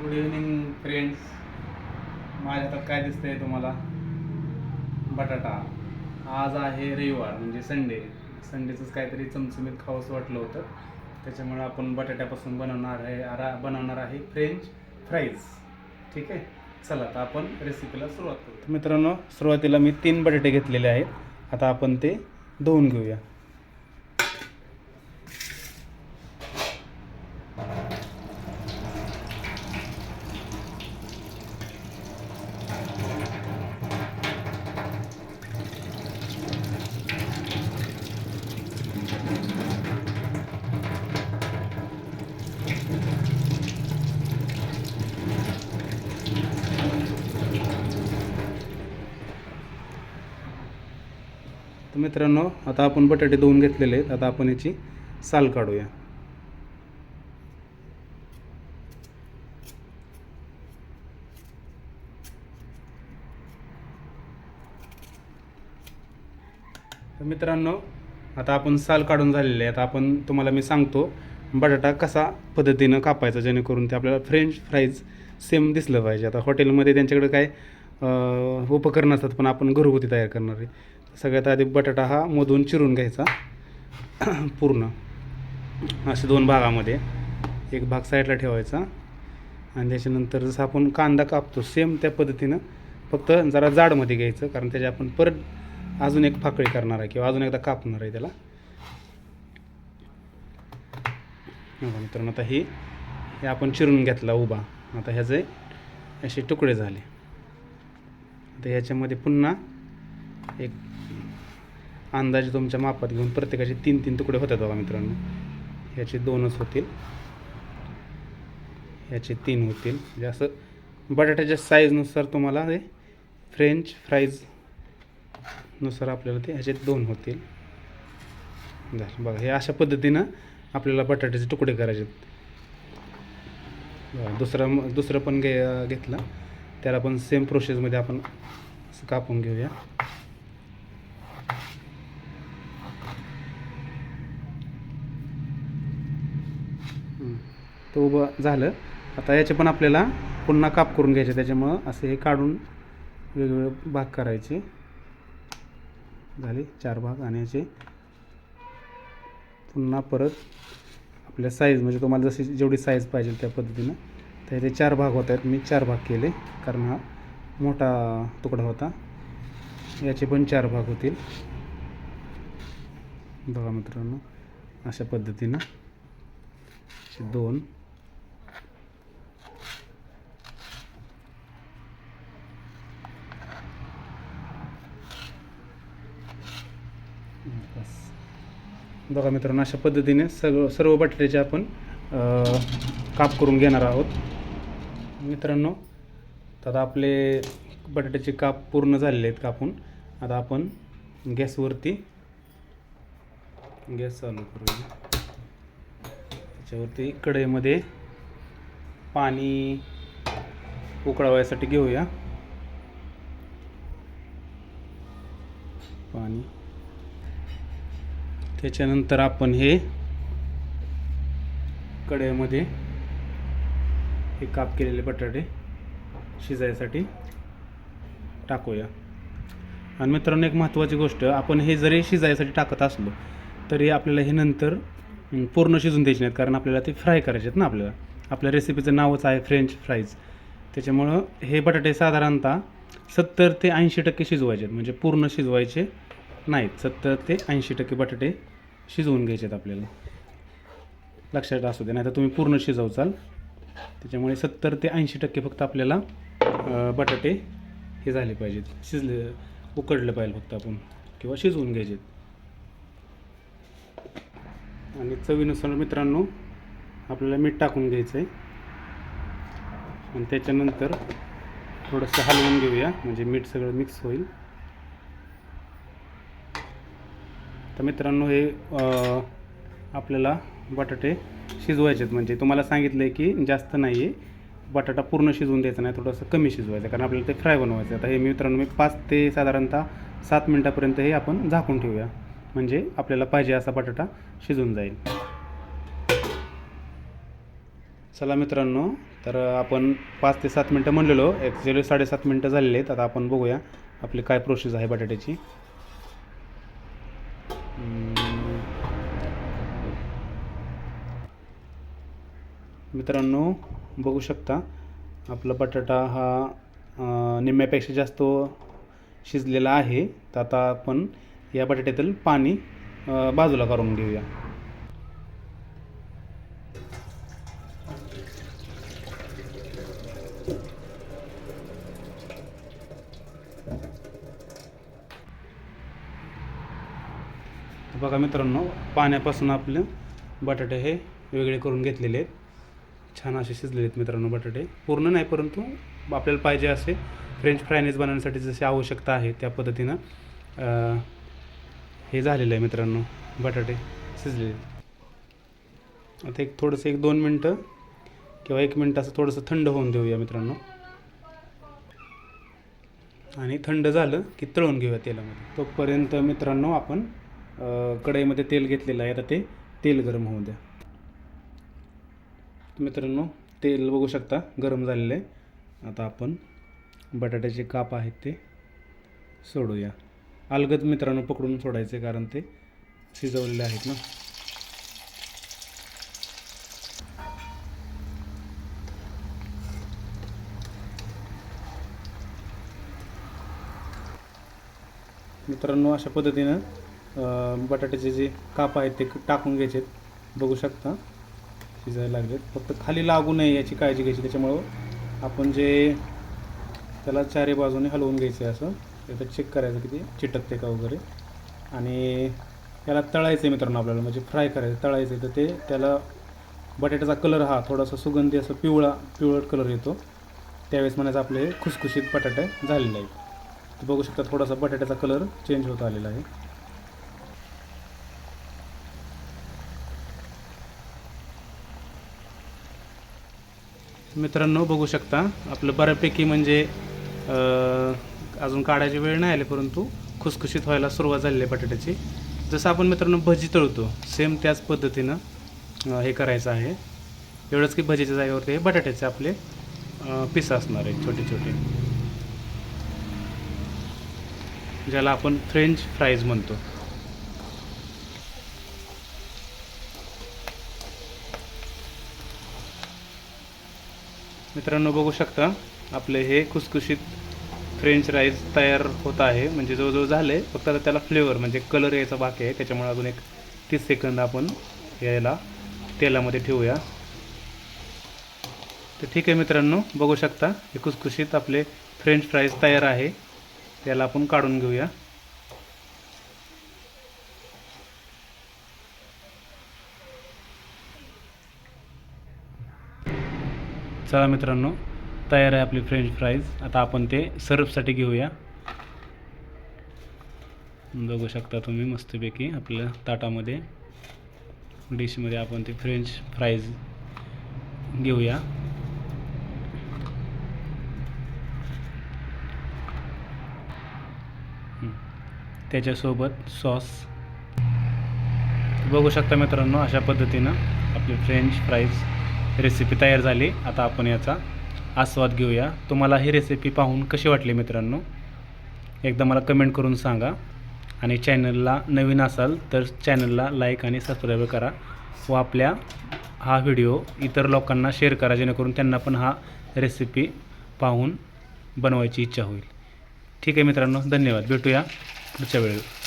Good evening friends माझ्या हातात काय दिसतंय तुम्हाला? बटाटा. आज आहे रविवार म्हणजे संडे संडेचंच काहीतरी चमचमीत खावंसं वाटलं होतं. त्याच्यामुळे आपण बटाट्यापासून बनवणार आहे आरा बनवणार आहे फ्रेंच फ्राईज ठीक आहे? चला आता आपण रेसिपीला सुरुवात करू मित्रांनो सुरुवातीला मी तीन बटाटे घेतलेले आहेत. आता आपण ते धुवून घेऊया. तर मित्रांनो आता आपण बटाटे धुवून घेतलेले आहेत. आता आपण याची साल काढूया. तर मित्रांनो आता आपण साल काढून झालेले आहे आता आपण तुम्हाला मी सांगतो बटाटा कसा पद्धतीनं कापायचा जेणेकरून ते आपल्याला फ्रेंच फ्राईज सेम दिसलं पाहिजे. आता हॉटेलमध्ये त्यांच्याकडे काय उपकरण असतात पण आपण घरगुती तयार करणार आहे. सगळ्यात आधी बटाटा हा मधून चिरून घ्यायचा. पूर्ण. असे दोन भागामध्ये. एक भाग साईडला ठेवायचा. आणि त्याच्यानंतर जसं आपण कांदा कापतो सेम त्या पद्धतीनं फक्त जरा जाडमध्ये घ्यायचं. कारण त्याच्या आपण परत अजून एक फाकळी करणार आहे किंवा अजून एकदा कापणार आहे त्याला. मित्रांनो आता ही हे आपण चिरून घेतला उभा. आता ह्याचे असे तुकडे झाले. आता ह्याच्यामध्ये पुन्हा एक अंदाजे तुमच्या मापात घेऊन प्रत्येकाचे तीन तीन तुकडे होतात बघा मित्रांनो. ह्याचे दोनच होतील. ह्याचे तीन होतील. म्हणजे असं बटाट्याच्या साईजनुसार तुम्हाला ते फ्रेंच फ्राईजनुसार आपल्याला ते ह्याचे दोन होतील. झालं. बघा हे अशा पद्धतीनं आपल्याला बटाट्याचे तुकडे करायचे दुसरा दुसरं दुसरं पण घे घेतलं. त्याला पण सेम प्रोसेसमध्ये आपण कापून घेऊया हं. तो उभं झालं. आता याचे पण आपल्याला पुन्हा काप करून घ्यायचे त्याच्यामुळं असे हे काढून वेगवेगळे भाग करायचे. झाले चार भाग आणि याचे पुन्हा परत आपल्या साईज म्हणजे तुम्हाला जशी जेवढी साईज पाहिजे त्या पद्धतीनं तर याचे चार भाग होत आहेत मी चार भाग केले कारण हा मोठा तुकडा होता. याचे पण चार भाग होतील. बघा मित्रांनो अशा पद्धतीनं. दोन बस. बघा मित्रांनो अशा पद्धतीने सगळं सर्व बटाट्याचे आपण काप करून घेणार आहोत. मित्रांनो आता आपले बटाट्याचे काप पूर्ण झालेले आहेत कापून. आता आपण गॅसवरती गॅस चालू करूया. त्याच्यावरती कढईमध्ये पाणी उकळवायसाठी घेऊया. त्याच्यानंतर आपण हे कढईमध्ये हे काप केलेले बटाटे शिजायसाठी टाकूया. आणि मित्रांनो एक महत्त्वाची गोष्ट आपण हे जरी शिजायसाठी टाकत असलो तरी आपल्याला हे नंतर पूर्ण शिजून द्यायचे नाहीत कारण आपल्याला ते फ्राय करायचे आहेत ना आपल्याला. आपल्या रेसिपीचं नावच आहे फ्रेंच फ्राईज त्याच्यामुळं हे बटाटे साधारणतः सत्तर ते ऐंशी टक्के शिजवायचे आहेत. म्हणजे पूर्ण शिजवायचे नाहीत. सत्तर ते ऐंशी टक्के बटाटे शिजवून घ्यायचे आहेत आपल्याला. लक्षात असू दे नाही तर तुम्ही पूर्ण शिजवचाल त्याच्यामुळे सत्तर ते ऐंशी टक्के फक्त आपल्याला बटाटे हे झाले पाहिजेत. शिजले उकडले पाहिजे फक्त आपण किंवा शिजवून घ्यायचे आणि चवीनुसार मित्रांनो आपल्याला मीठ टाकून घ्यायचं आहे आणि त्याच्यानंतर थोडंसं हलवून घेऊया म्हणजे मीठ सगळं मिक्स होईल. तर मित्रांनो हे आपल्याला बटाटे शिजवायचे आहेत म्हणजे तुम्हाला सांगितलं आहे की जास्त नाही आहे बटाटा पूर्ण शिजवून द्यायचा नाही थोडंसं कमी शिजवायचं कारण आपल्याला ते फ्राय बनवायचं आहे. आता हे मित्रांनो मी पाच ते साधारणतः सात मिनटापर्यंत हे आपण झाकून ठेवूया. म्हणजे आपल्याला पाहिजे असा बटाटा शिजून जाईल. चला मित्रांनो तर आपण पाच ते सात मिनटं म्हणलेलो. ॲक्च्युली साडेसात मिनटं झालेले आहेत. आता आपण बघूया आपली काय प्रोसेस आहे बटाट्याची. मित्रांनो बघू शकता आपला बटाटा हा निम्म्यापेक्षा जास्त शिजलेला आहे. तर आता आपण या बटाट्यातील पाणी बाजूला काढून घेऊया. बघा मित्रांनो पाण्यापासून आपले बटाटे हे वेगळे करून घेतलेले आहेत. छान असे शिजलेले आहेत मित्रांनो बटाटे. पूर्ण नाही परंतु आपल्याला पाहिजे असे फ्रेंच फ्रायनीज बनवण्यासाठी जशी आवश्यकता आहे त्या पद्धतीनं हे झालेलं आहे मित्रांनो बटाटे शिजलेले आता एक थोडंसं एक दोन मिनटं किंवा एक मिनटं असं थोडंसं थंड होऊन देऊया मित्रांनो. आणि थंड झालं की तळून घेऊया तेलामध्ये. तोपर्यंत मित्रांनो आपण कढईमध्ये तेल घेतलेलं आहे. आता ते तेल गरम होऊ द्या. मित्रांनो तेल बघू शकता गरम झालेलं आहे. आता आपण बटाट्याचे काप आहेत ते सोडूया. अलगद मित्रांनो पकडून सोडायचे कारण ते शिजवलेले आहेत ना. मित्रांनो अशा पद्धतीनं बटाट्याचे जे काप आहेत ते टाकून घ्यायचे बघू शकता. शिजायला लागलेत. फक्त खाली लागू नये याची काळजी घ्यायची. त्याच्यामुळं आपण जे त्याला चारी बाजूने हलवून घ्यायचे असं. त्याचं चेक करायचं की ते चिटकते का वगैरे. आणि त्याला तळायचं आहे मित्रांनो आपल्याला. म्हणजे फ्राय करायचं. तळायचं आहे तर ते त्याला बटाट्याचा कलर हा थोडासा सुगंधी असं पिवळा पिवळट कलर येतो. त्यावेळेस म्हणायचं आपले खुसखुशीत बटाटे झालेले आहेत. बघू शकता थोडासा बटाट्याचा कलर चेंज होत आलेला आहे. मित्रांनो बघू शकता. आपलं बऱ्यापैकी म्हणजे अजून काढायची वेळ नाही आली परंतु खुसखुशीत व्हायला सुरुवात झालेली आहे बटाट्याची. जसं आपण मित्रांनो भजी तळतो सेम त्याच पद्धतीनं हे करायचं आहे. एवढंच की भजीच्या जागेवरती हे बटाट्याचे आपले पीस असणार आहेत छोटे छोटे. ज्याला आपण फ्रेंच फ्राईज म्हणतो. मित्रांनो बघू शकता आपले हे खुसखुशीत फ्रेंच राईस तयार होत आहे. म्हणजे जवळजवळ झाले फक्त आता त्याला फ्लेवर म्हणजे कलर यायचा बाकी आहे. त्याच्यामुळे अजून एक तीस सेकंद आपण यायला तेलामध्ये ठेवूया. तर ठीक आहे मित्रांनो बघू शकता हे खुसखुशीत आपले फ्रेंच फ्राईज तयार आहे. त्याला आपण काढून घेऊया. चला मित्रांनो तयार आहे आपली फ्रेंच फ्राईज आता आपण ते सर्फसाठी घेऊया. बघू शकता तुम्ही मस्तपैकी आपल्या ताटामध्ये डिशमध्ये आपण ते फ्रेंच फ्राईज घेऊया. त्याच्यासोबत सॉस बघू शकता मित्रांनो अशा पद्धतीनं आपली फ्रेंच फ्राईज रेसिपी तयार झाली. आता आपण याचा आस्वाद घेऊया. तुम्हाला ही रेसिपी पाहून कशी वाटली मित्रांनो? एकदा मला कमेंट करून सांगा. आणि चॅनलला नवीन असाल तर चॅनलला लाईक आणि सबस्क्राईब करा. व आपल्या हा व्हिडिओ इतर लोकांना शेअर करा जेणेकरून त्यांना पण हा रेसिपी पाहून बनवायची इच्छा होईल. ठीक आहे मित्रांनो धन्यवाद. भेटूया पुढच्या वेळेला.